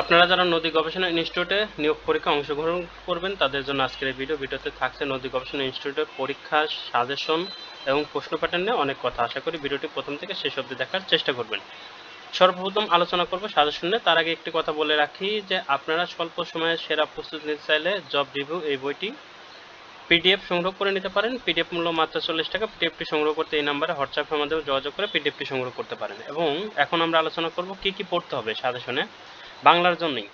আপনারা যারা নদী গবেষণা ইনস্টিটিউটে নিয়োগ পরীক্ষা অংশগ্রহণ করবেন, তাদের জন্য আজকের এই ভিডিও ভিডিওতে থাকছে নদী গবেষণা ইনস্টিটিউটের পরীক্ষা, সাজেশন এবং প্রশ্ন প্যাটার্ন নিয়ে অনেক কথা। আশা করি ভিডিওটি প্রথম থেকে শেষ অবধি দেখার চেষ্টা করবেন। সর্বপ্রথম আলোচনা করব সাজেশন নিয়ে। তার আগে একটি কথা বলে রাখি যে আপনারা স্বল্প সময়ে সেরা প্রস্তুতি নিতে চাইলে জব রিভিউ এই বইটি পিডিএফ সংগ্রহ করে নিতে পারেন। পিডিএফ মূল্য মাত্র চল্লিশ টাকা। পিডিএফটি সংগ্রহ করতে এই নাম্বারে হোয়াটসঅ্যাপের মাধ্যমে যোগাযোগ করে পিডিএফটি সংগ্রহ করতে পারেন। এবং এখন আমরা আলোচনা করব কি কি পড়তে হবে সাজেশনে। বাংলার জন্যই।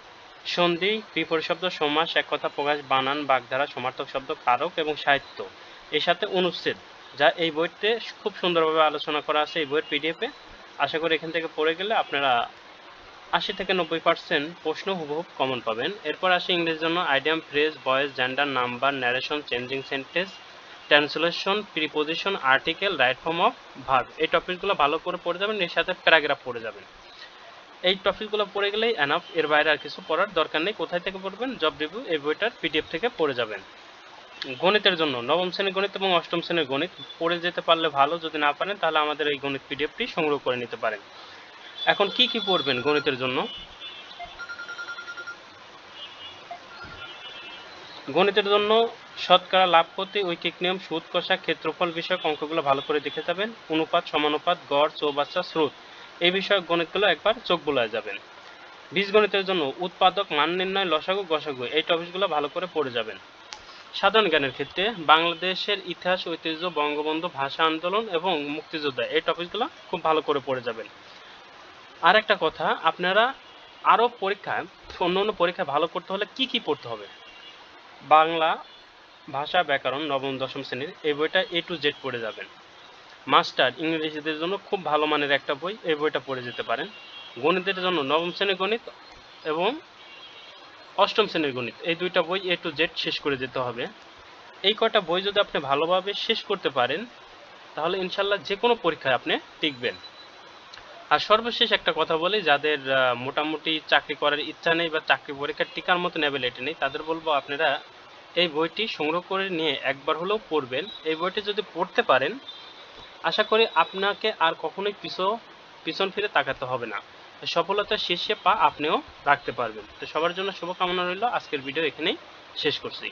সন্ধি বিপরীত শব্দ, সমাস, এক কথা প্রকাশ, বানান, বাগধারা, সমার্থক শব্দ, কারক এবং সাহিত্য। এর সাথে অনুচ্ছেদ, যা এই বইতে খুব সুন্দরভাবে আলোচনা করা আছে, এই বইয়ের পিডিএফে আশা করি এখান থেকে পড়ে গেলে আপনারা আশি থেকে নব্বই পার্সেন্ট প্রশ্ন হুবহুব কমন পাবেন। এরপর আসে ইংরেজির জন্য, idiom, phrase, voice, gender, number narration changing sentence translation preposition article right form of verb এই টপিকগুলো ভালো করে পড়ে যাবেন, এর সাথে প্যারাগ্রাফ পড়ে যাবেন। এই টপিকগুলো পড়ে গেলেই এনাফ এর বাইরে আর কিছু পড়ার দরকার নেই। কোথায় থেকে পড়বেন জব রিভিউ এই বইটার পিডিএফ থেকে পড়ে যাবেন। গণিতের জন্য, নবম শ্রেণির গণিত এবং অষ্টম শ্রেণির গণিত পড়ে যেতে পারলে ভালো, যদি না পারেন তাহলে আমাদের এই গণিত পিডিএফটি সংগ্রহ করে নিতে পারেন। এখন কি কি পড়বেন গণিতের জন্য? গণিতের জন্য শতকরা লাভ ক্ষতি ঐকিক নিয়ম, সুদ, কষা, ক্ষেত্রফল বিষয়ক অঙ্কগুলো ভালো করে দেখে যাবেন। অনুপাত, সমানুপাত, গড়, চৌবাচ্চা, স্রোত। এই বিষয়ক গণিতগুলো একবার চোখ বুলায় যাবেন। বীজগণিতের জন্য উৎপাদক মান নির্ণয়, লসাগু, গসাগু এই টপিকগুলো ভালো করে পড়ে যাবেন। সাধারণ জ্ঞানের ক্ষেত্রে বাংলাদেশের ইতিহাস, ঐতিহ্য, বঙ্গবন্ধু, ভাষা আন্দোলন এবং মুক্তিযোদ্ধা এই টপিকগুলো খুব ভালো করে পড়ে যাবেন। আর একটা কথা, আপনারা আরও পরীক্ষায় অন্য অন্য পরীক্ষায় ভালো করতে হলে কি কি পড়তে হবে? বাংলা ভাষা ব্যাকরণ নবম, দশম শ্রেণির এই বইটা এ টু জেড পড়ে যাবেন। মাস্টার ইংরেজিদের জন্য খুব ভালো মানের একটা বই, এই বইটা পড়ে যেতে পারেন। গণিতের জন্য নবম শ্রেণির গণিত এবং অষ্টম শ্রেণির গণিত, এই দুইটা বই এ টু জেড শেষ করে যেতে হবে। এই কয়টা বই যদি আপনি ভালোভাবে শেষ করতে পারেন, তাহলে ইনশাল্লাহ যে কোনো পরীক্ষায় আপনি টিকবেন। আর সর্বশেষ একটা কথা বলি, যাদের মোটামুটি চাকরি করার ইচ্ছা নেই বা চাকরি পরীক্ষার টিকার মতো অ্যাবিলিটি নেই, তাদের বলব আপনারা এই বইটি সংগ্রহ করে নিয়ে একবার হলেও পড়বেন। এই বইটি যদি পড়তে পারেন আশা করি আপনাকে আর কখনোই পিছো, পিছন ফিরে তাকাতে হবে না। সফলতার শীর্ষে পা আপনিও রাখতে পারবেন। তো সবার জন্য শুভকামনা রইল। আজকের ভিডিও এখানেই শেষ করছি।